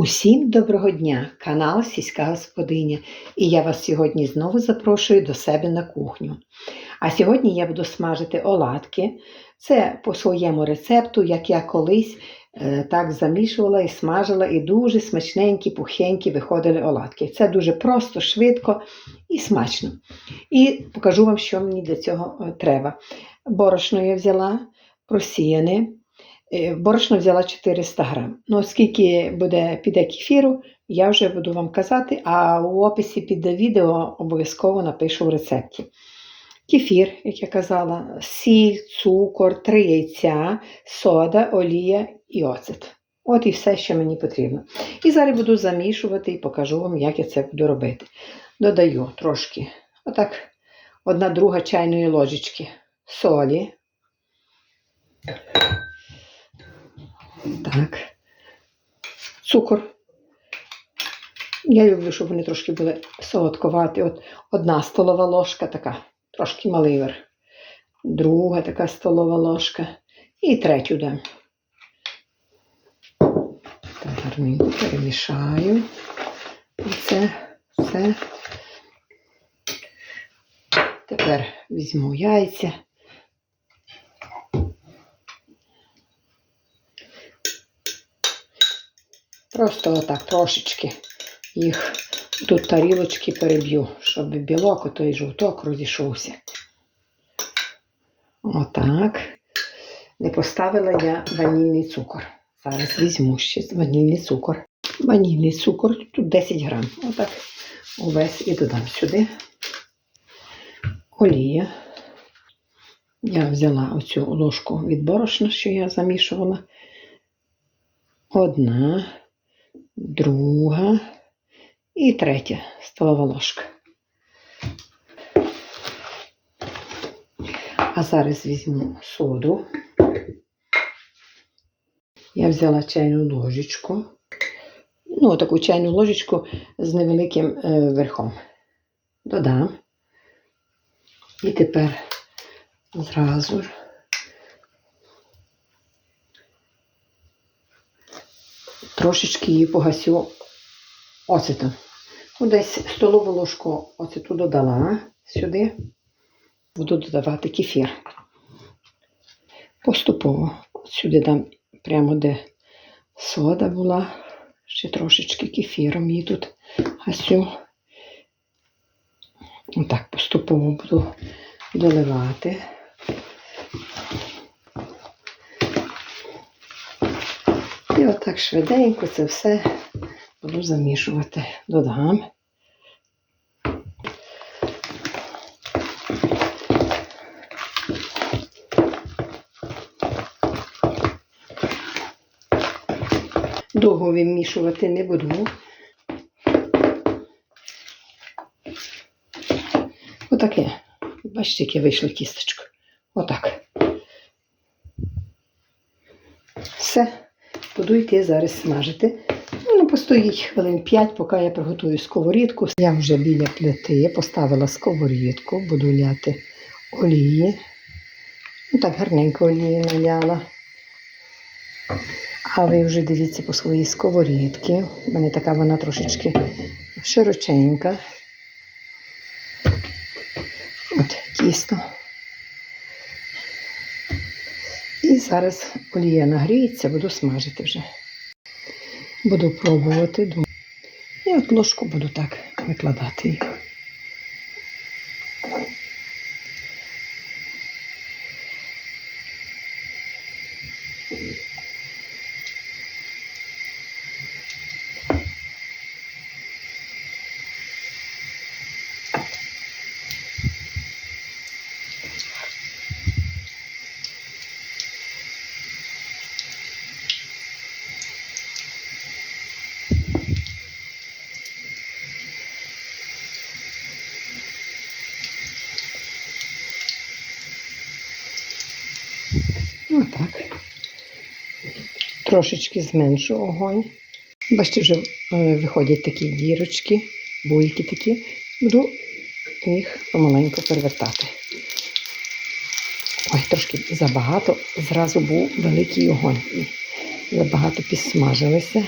Усім доброго дня, канал Сільська Господиня, і я вас сьогодні знову запрошую до себе на кухню. А сьогодні я буду смажити оладки. Це по своєму рецепту, як я колись е, так замішувала і смажила, і дуже смачненькі, пухенькі виходили оладки. Це дуже просто, швидко і смачно. І покажу вам, що мені для цього е, треба. Борошно я взяла, просіяне. Е, Борошно взяла 400 грам. Ну, оскільки буде піде кефіру, я вже буду вам казати, а у описі під відео обов'язково напишу в рецепті. Кефір, як я казала, сіль, цукор, три яйця, сода, олія і оцет. От і все, що мені потрібно. І зараз буду замішувати і покажу вам, як я це буду робити. Додаю трошки, отак, одна друга чайної ложечки солі. Так. Цукор. Я люблю, щоб вони трошки були солодковаті. От одна столова ложка така, трошки малий верх. Друга така столова ложка. І третю дам. Так, гарненько перемішаю. І це все. Тепер візьму яйця. Просто отак трошечки їх тут тарілочки переб'ю, щоб білок, отой жовток розійшовся. Отак. Не поставила я ванільний цукор. Зараз візьму ще ванільний цукор. Ванільний цукор, тут 10 грам. Отак увесь і додам сюди. Олія. Я взяла оцю ложку від борошна, що я замішувала. Одна друга і третя столова ложка. А зараз візьму соду. Я взяла чайну ложечку. Ну, таку чайну ложечку з невеликим е, верхом. Додам. І тепер зразу трошечки її погасю оцетом. Ну, десь столову ложку оцету додала сюди. Буду додавати кефір. Поступово. Сюди дам прямо де сода була. Ще трошечки кефіром її тут гасю. Отак поступово буду доливати. Отак швиденько це все буду замішувати. Додам. Довго вимішувати не буду. Отаке. Бачите, яке вийшло кісточка. Отак. Все. Буду йти зараз смажити. Ну, постоїть хвилин 5, поки я приготую сковорідку. Я вже біля плити поставила сковорідку, буду ляти олії. Ну так гарненько олії наляла. А ви вже дивіться по своїй сковорідці. У мене така вона трошечки широченька. От тісто. І зараз олія нагріється, буду смажити вже. Буду пробувати. І от ложку буду так викладати їх. Отак. Трошечки зменшу огонь. Бачите, вже е, виходять такі дірочки, бульки такі. Буду їх помаленьку перевертати. Ой, трошки забагато. Зразу був великий огонь. Забагато підсмажилися.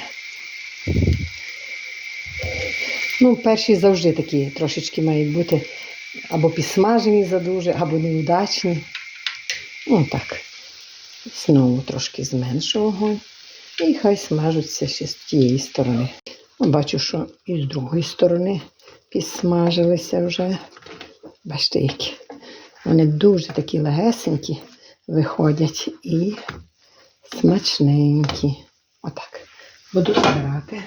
Ну, перші завжди такі трошечки мають бути або підсмажені задуже, або неудачні. Ну так. Знову трошки зменшу вогонь. І хай смажуться ще з тієї сторони. Ну, Бачу, що і з другої сторони підсмажилися вже. Бачите, які. Вони дуже такі легесенькі виходять і смачненькі. Отак. Буду збирати.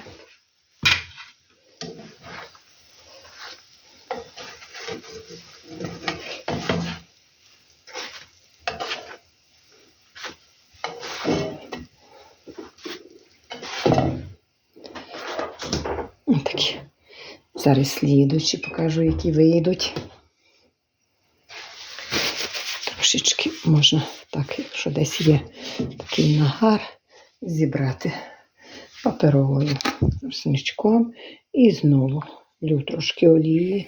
Такі. Зараз слідуючі покажу, які вийдуть. Трошечки можна так, якщо десь є такий нагар, зібрати паперовою рушничком і знову лю трошки олії,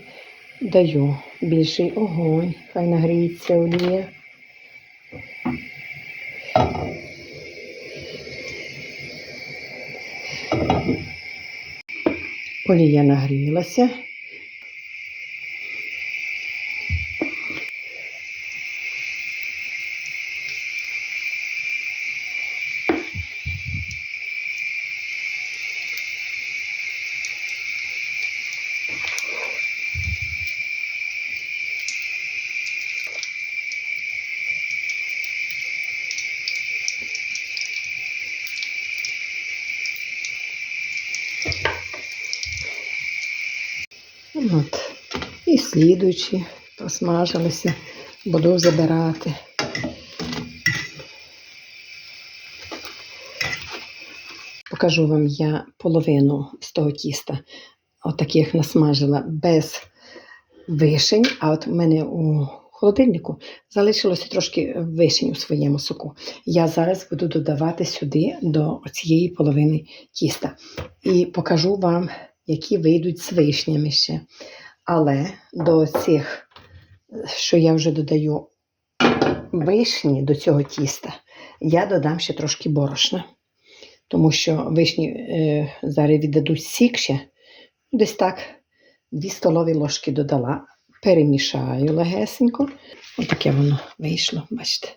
даю більший огонь, хай нагріється олія. Олія нагрілася. От. І слідуючі посмажилися, буду забирати. Покажу вам я половину з того тіста, отаких насмажила без вишень, а от в мене у холодильнику залишилося трошки вишень у своєму соку. Я зараз буду додавати сюди до цієї половини тіста. І покажу вам, які вийдуть з вишнями ще. Але до цих, що я вже додаю вишні до цього тіста, я додам ще трошки борошна. Тому що вишні е, зараз віддадуть сік ще. Десь так 2 столові ложки додала. Перемішаю легесенько. Отаке воно вийшло, бачите.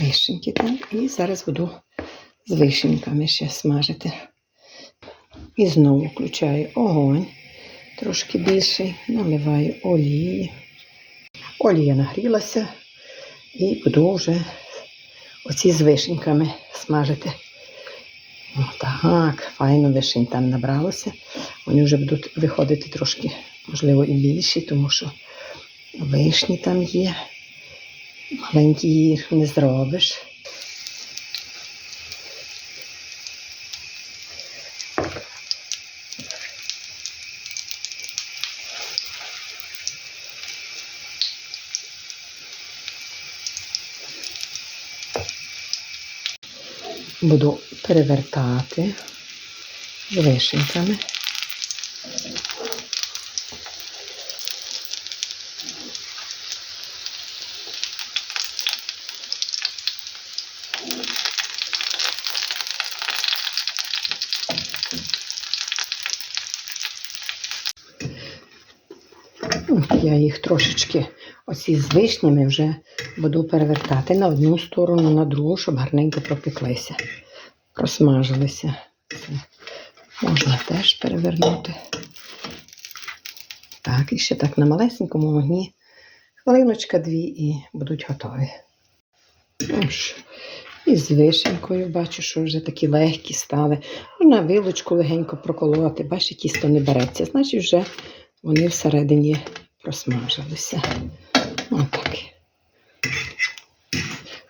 Вишеньки там. І зараз буду з вишеньками ще смажити. І знову включаю огонь трошки більший, наливаю олії. Олія нагрілася і буду вже оці з вишеньками смажити. Так, файно вишень там набралося. Вони вже будуть виходити трошки, можливо, і більші, тому що вишні там є. Маленькі їх не зробиш. Буду перевертати з вишеньками. Я їх трошечки оці з вишнями вже буду перевертати на одну сторону, на другу, щоб гарненько пропеклися, просмажилися. Можна теж перевернути. Так, і ще так на малесенькому вогні. Хвилиночка дві і будуть готові. Ну І з вишенькою бачу, що вже такі легкі стали. Можна вилочку легенько проколоти. Бачите, тісто не береться. Значить, вже вони всередині просмажилися. Отак.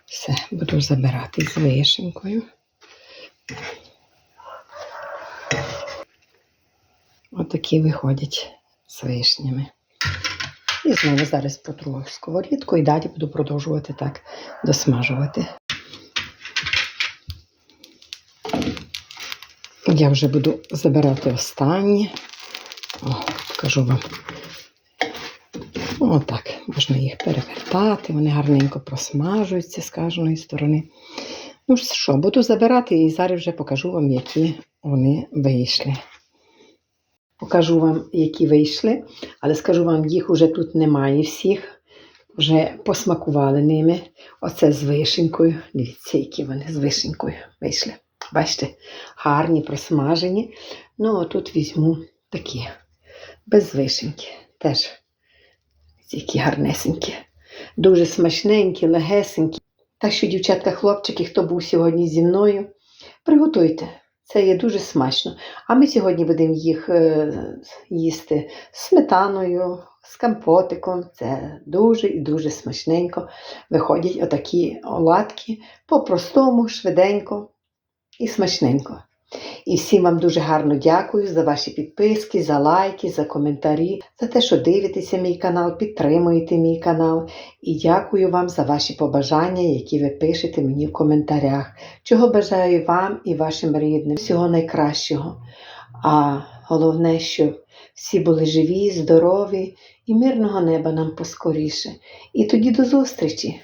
Все, буду забирати з вишенькою. Отакі виходять з вишнями. І знову зараз потру сковорідку і далі буду продовжувати так досмажувати. Я вже буду забирати останні. О, покажу вам. Отак, можна їх перевертати, вони гарненько просмажуються з кожної сторони. Ну що, буду забирати і зараз вже покажу вам, які вони вийшли. Покажу вам, які вийшли, але скажу вам, їх уже тут немає всіх. Вже посмакували ними. Оце з вишенькою. Дивіться, які вони з вишенькою вийшли. Бачите, гарні, просмажені. Ну, а тут візьму такі, без вишеньки. Теж які гарнесенькі. Дуже смачненькі, легесенькі. Так що, дівчатка, хлопчики, хто був сьогодні зі мною, приготуйте. Це є дуже смачно. А ми сьогодні будемо їх е, їсти з сметаною, з компотиком. Це дуже і дуже смачненько. Виходять отакі оладки по-простому, швиденько і смачненько. І всім вам дуже гарно дякую за ваші підписки, за лайки, за коментарі, за те, що дивитеся мій канал, підтримуєте мій канал. І дякую вам за ваші побажання, які ви пишете мені в коментарях. Чого бажаю вам і вашим рідним. Всього найкращого. А головне, щоб всі були живі, здорові і мирного неба нам поскоріше. І тоді до зустрічі!